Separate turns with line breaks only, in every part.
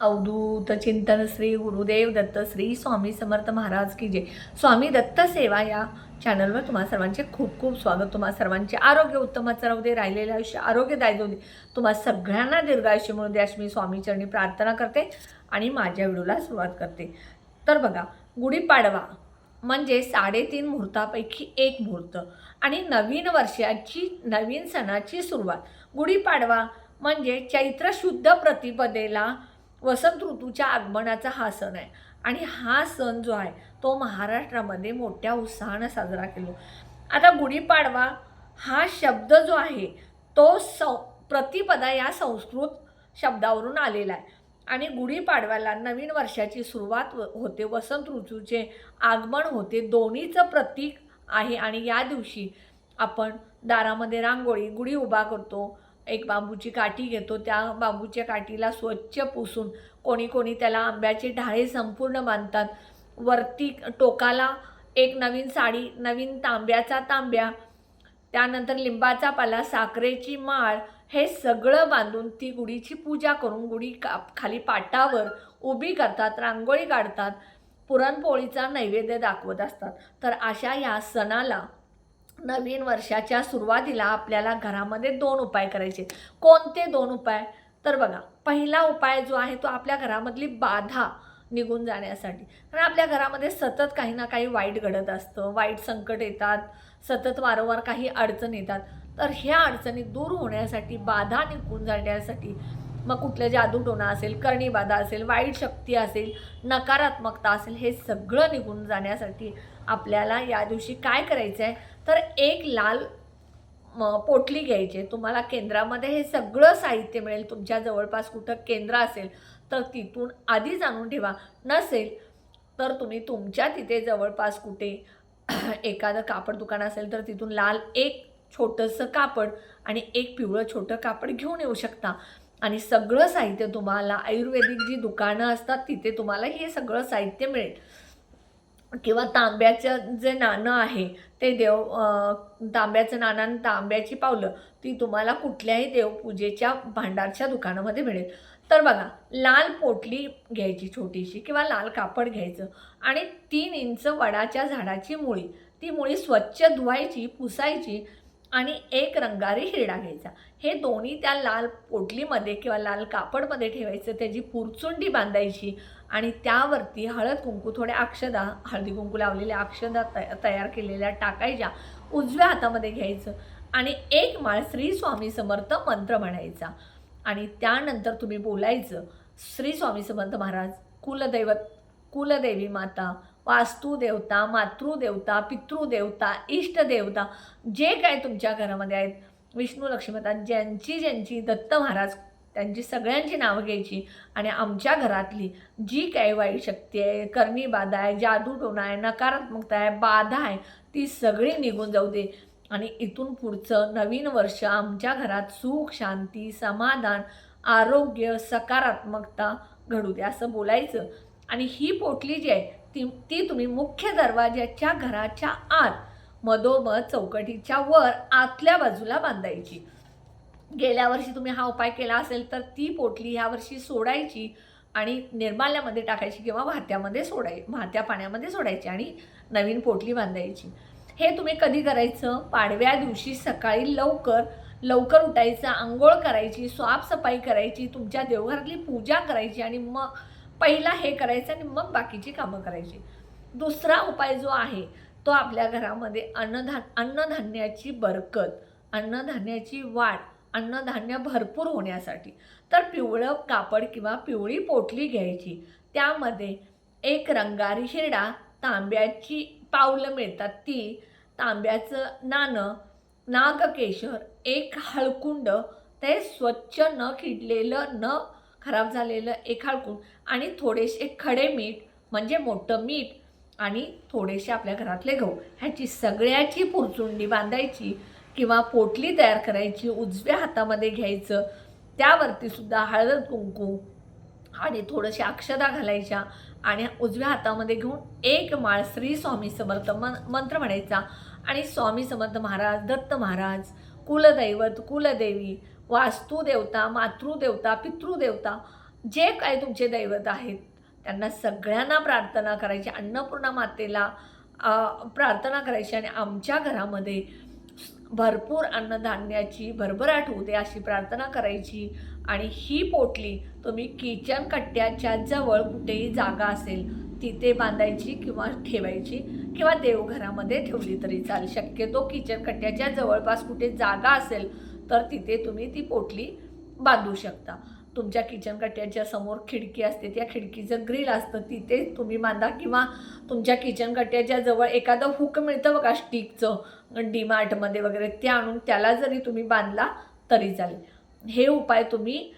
अवधूत चिंतन श्री गुरुदेव दत्त श्री स्वामी समर्थ महाराज की जय. स्वामी दत्त सेवा या चॅनलवर तुम्हा सर्वांचे खूप खूप स्वागत. तुम्हा सर्वांचे आरोग्य उत्तमाचं राहू दे राहिलेलं आयुष्य आरोग्यदायी जाऊ दे. तुम्हा सगळ्यांना दीर्घायुष्य मिळू दे अशी मी स्वामीचरणी प्रार्थना करते आणि माझ्या व्हिडिओला सुरुवात करते. तर बघा गुढीपाडवा म्हणजे साडेतीन मुहूर्तापैकी एक मुहूर्त आणि नवीन वर्षाची नवीन सणाची सुरुवात. गुढीपाडवा म्हणजे चैत्र शुद्ध प्रतिपदेला वसंत ऋतूच्या आगमनाचा हा सण आहे. आणि हा सण जो आहे तो महाराष्ट्रामध्ये मोठ्या उत्साहानं साजरा केलो. आता गुढीपाडवा हा शब्द जो आहे तो सं प्रतिपदा या संस्कृत शब्दावरून आलेला आहे. आणि गुढीपाडव्याला नवीन वर्षाची सुरुवात व- होते. वसंत ऋतूचे आगमन होते. दोन्हीचं प्रतीक आहे. आणि या दिवशी आपण दारामध्ये रांगोळी गुढी उभा करतो. एक बांबूची काठी घेतो त्या बांबूच्या काठीला स्वच्छ पुसून कोणी कोणी त्याला आंब्याचे ढाळे संपूर्ण बांधतात. वरती टोकाला एक नवीन साडी नवीन तांब्याचा तांब्या त्यानंतर लिंबाचा पाला साखरेची माळ हे सगळं बांधून ती गुढीची पूजा करून गुढी का खाली पाटावर उभी करतात रांगोळी काढतात पुरणपोळीचा नैवेद्य दाखवत असतात. तर अशा या सणाला नवीन वर्षाच्या सुरुवातीला आपल्याला घरामध्ये दोन उपाय करायचे. कोणते दोन उपाय? तर बघा पहिला उपाय जो आहे तो आपल्या घरामधली बाधा निघून जाण्यासाठी. कारण आपल्या घरामध्ये सतत काही ना काही वाईट घडत असतं वाईट संकट येतात सतत वारंवार काही अडचण येतात. तर ह्या अडचणी दूर होण्यासाठी बाधा निघून जाण्यासाठी मग कुठलं जादूटोणा असेल करणी बाधा असेल वाईट शक्ती असेल नकारात्मकता असेल हे सगळं निघून जाण्यासाठी आपल्याला या दिवशी काय करायचं आहे तर एक लाल पोटली घ्यायची. तुम्हाला केंद्रामध्ये हे सगळं साहित्य मिळेल. तुमच्या जवळपास कुठं केंद्र असेल तर तिथून आधी जाणून ठेवा. नसेल तर तुम्ही तुमच्या तिथे जवळपास कुठे एखादं कापड दुकान असेल तर तिथून लाल एक छोटंसं कापड आणि एक पिवळं छोटं कापड घेऊन येऊ शकता. आणि सगळं साहित्य तुम्हाला आयुर्वेदिक जी दुकानं असतात तिथे तुम्हाला हे सगळं साहित्य मिळेल. किंवा तांब्याचं जे नाणं आहे ते देव तांब्याचं नाणं आणि तांब्याची पावलं ती तुम्हाला कुठल्याही देवपूजेच्या भांडारच्या दुकानामध्ये मिळेल. तर बघा लाल पोटली घ्यायची छोटीशी किंवा लाल कापड घ्यायचं आणि तीन इंच वडाच्या झाडाची मुळी ती मुळी स्वच्छ धुवायची पुसायची आणि एक रंगारी हिरडा घ्यायचा. हे दोन्ही त्या लाल पोटलीमध्ये किंवा लाल कापडमध्ये ठेवायचं त्याची पुरचुंडी बांधायची आणि त्यावरती हळद कुंकू थोड्या अक्षदा हळदी कुंकू लावलेल्या अक्षदा त तयार केलेल्या टाकायच्या उजव्या हातामध्ये घ्यायचं आणि एक माळ श्री स्वामी समर्थ मंत्र म्हणायचा. आणि त्यानंतर तुम्ही बोलायचं श्री स्वामी समर्थ महाराज कुलदैवत कुलदेवी माता वास्तुदेवता मातृदेवता पितृदेवता इष्टदेवता जे काय तुमच्या घरामध्ये आहेत विष्णू लक्ष्मीता ज्यांची ज्यांची दत्त महाराज त्यांची सगळ्यांची नावं घ्यायची. आणि आमच्या घरातली जी काही वाईट शक्ती आहे करणी बाधा आहे जादूटोणा आहे नकारात्मकता आहे बाधा आहे ती सगळी निघून जाऊ दे. आणि इथून पुढचं नवीन वर्ष आमच्या घरात सुख शांती समाधान आरोग्य सकारात्मकता घडू दे असं बोलायचं. आणि ही पोटली जी आहे ती ती तुम्ही मुख्य दरवाज्याच्या घराच्या आत मधोमध चौकटीच्या वर आतल्या बाजूला बांधायची. गेल्या वर्षी तुम्ही हा उपाय केला असेल तर ती पोटली ह्या वर्षी सोडायची आणि निर्माल्यामध्ये टाकायची किंवा वाहत्यामध्ये सोडाय वाहत्या पाण्यामध्ये सोडायची आणि नवीन पोटली बांधायची. हे तुम्ही कधी करायचं? पाडव्या दिवशी सकाळी लवकर लवकर उठायचं आंघोळ करायची साफसफाई करायची तुमच्या देवघरातली पूजा करायची आणि मग पहिला हे करायचं आणि मग बाकीची कामं करायची. दुसरा उपाय जो आहे तो आपल्या घरामध्ये अन्नधा अन्नधान्याची बरकत अन्नधान्याची वाढ अन्नधान्य भरपूर होण्यासाठी. तर पिवळं कापड किंवा पिवळी पोटली घ्यायची. त्यामध्ये एक रंगारी हिरडा तांब्याची पावलं मिळतात. ती तांब्याचं नाणं नागकेशर एक हळकुंड ते स्वच्छ न किडलेलं न खराब झालेलं एक हळकुंड आणि थोडेसे खडे मीठ म्हणजे मोठं मीठ आणि थोडेसे आपल्या घरातले गहू. ह्याची सगळ्याची पुरचुंडी बांधायची. किंवा पोटली तयार करायची उजव्या हातामध्ये घ्यायचं त्यावरती सुद्धा हळद कुंकू आणि थोडंशी अक्षदा घालायच्या आणि उजव्या हातामध्ये घेऊन एक माळ श्री स्वामी समर्थ मन मंत्र म्हणायचा. आणि स्वामी समर्थ महाराज दत्त महाराज कुलदैवत कुलदेवी वास्तुदेवता मातृदेवता पितृदेवता जे काय तुमचे दैवत आहेत त्यांना सगळ्यांना प्रार्थना करायची अन्नपूर्णा मातेला प्रार्थना करायची आणि आमच्या घरामध्ये भरपूर अन्नधान्याची भरभराट होऊ दे अशी प्रार्थना करायची. आणि ही पोटली तुम्ही किचन कट्ट्याच्या जवळ कुठेही जागा असेल तिथे बांधायची किंवा ठेवायची किंवा देवघरामध्ये ठेवली तरी चालेल. शक्यतो किचन कट्ट्याच्या जवळपास कुठे जागा असेल तर तिथे तुम्ही ती पोटली बांधू शकता. तुमच्या किचन कट्ट्याच्या समोर खिडकी असते त्या खिडकीचं ग्रिल असतं तिथे तुम्ही बांधा किंवा तुमच्या किचन कट्ट्याच्या जवळ एखादं हुक मिळतं बघा स्टिकचं डीमार्टमध्ये वगैरे ते आणून त्याला जरी तुम्ही बांधला तरी चालेल. हे उपाय तुम्ही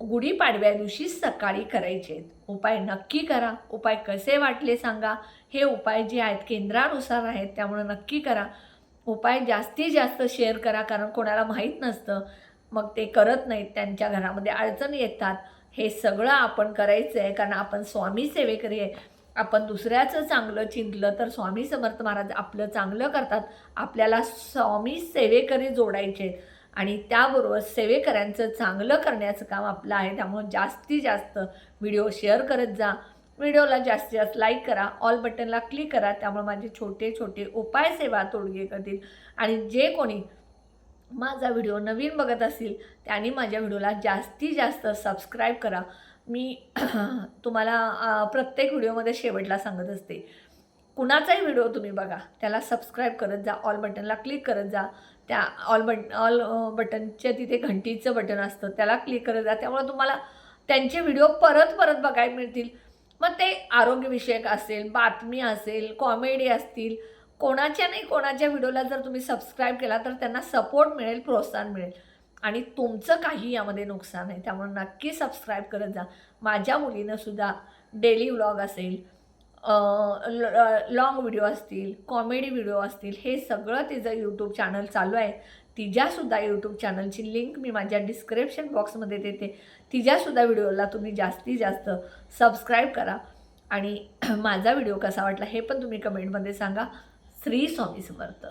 गुढीपाडव्या दिवशी सकाळी करायचे आहेत. उपाय नक्की करा. उपाय कसे वाटले सांगा. हे उपाय जे आहेत केंद्रानुसार आहेत त्यामुळं नक्की करा. उपाय जास्तीत जास्त शेअर करा कारण कोणाला माहीत नसतं. मग ते करत नाहीत त्यांच्या घरामध्ये अडचणी येतात. हे सगळं आपण करायचं आहे कारण आपण स्वामी सेवेकरी आहे. आपण दुसऱ्याचं चांगलं चिंतलं तर स्वामी समर्थ महाराज आपलं चांगलं करतात. आपल्याला स्वामी सेवेकरी जोडायचे आणि त्याबरोबर सेवेकऱ्यांचं चांगलं करण्याचं काम आपलं आहे. त्यामुळे जास्तीत जास्त व्हिडिओ शेअर करत जा. व्हिडिओला जास्तीत जास्त लाईक करा. ऑल बटनला क्लिक करा. त्यामुळे माझे छोटे छोटे उपाय सेवा तोडगे करतील आणि जे कोणी माझा व्हिडिओ नवीन बघत असतील त्यांनी माझ्या व्हिडिओला जास्तीत जास्त सबस्क्राईब करा. मी तुम्हाला प्रत्येक व्हिडिओमध्ये शेवटला सांगत असते कुणाचाही व्हिडिओ तुम्ही बघा त्याला सबस्क्राईब करत जा ऑल बटनला क्लिक करत जा. त्या ऑल बट ऑल बटनच्या तिथे घंटीचं बटन असतं त्याला क्लिक करत जा. त्यामुळे तुम्हाला त्यांचे व्हिडिओ परत परत बघायला मिळतील. मग ते आरोग्यविषयक असेल बातमी असेल कॉमेडी असतील कोणाच्या नाही कोणाच्या व्हिडिओला जर तुम्ही सबस्क्राईब केला तर त्यांना सपोर्ट मिळेल प्रोत्साहन मिळेल. आणि तुमचं काही यामध्ये नुकसान आहे त्यामुळे नक्की सबस्क्राईब करत जा. माझ्या मुलीनं सुद्धा डेली व्लॉग असेल लॉंग व्हिडिओ असतील कॉमेडी व्हिडिओ असतील हे सगळं तिचं यूट्यूब चॅनल चालू आहे. तिच्यासुद्धा यूट्यूब चॅनलची लिंक मी माझ्या डिस्क्रिप्शन बॉक्समध्ये देते. तिच्यासुद्धा व्हिडिओला तुम्ही जास्तीत जास्त सबस्क्राईब करा. आणि माझा व्हिडिओ कसा वाटला हे पण तुम्ही कमेंटमध्ये सांगा. श्री स्वामी समर्थ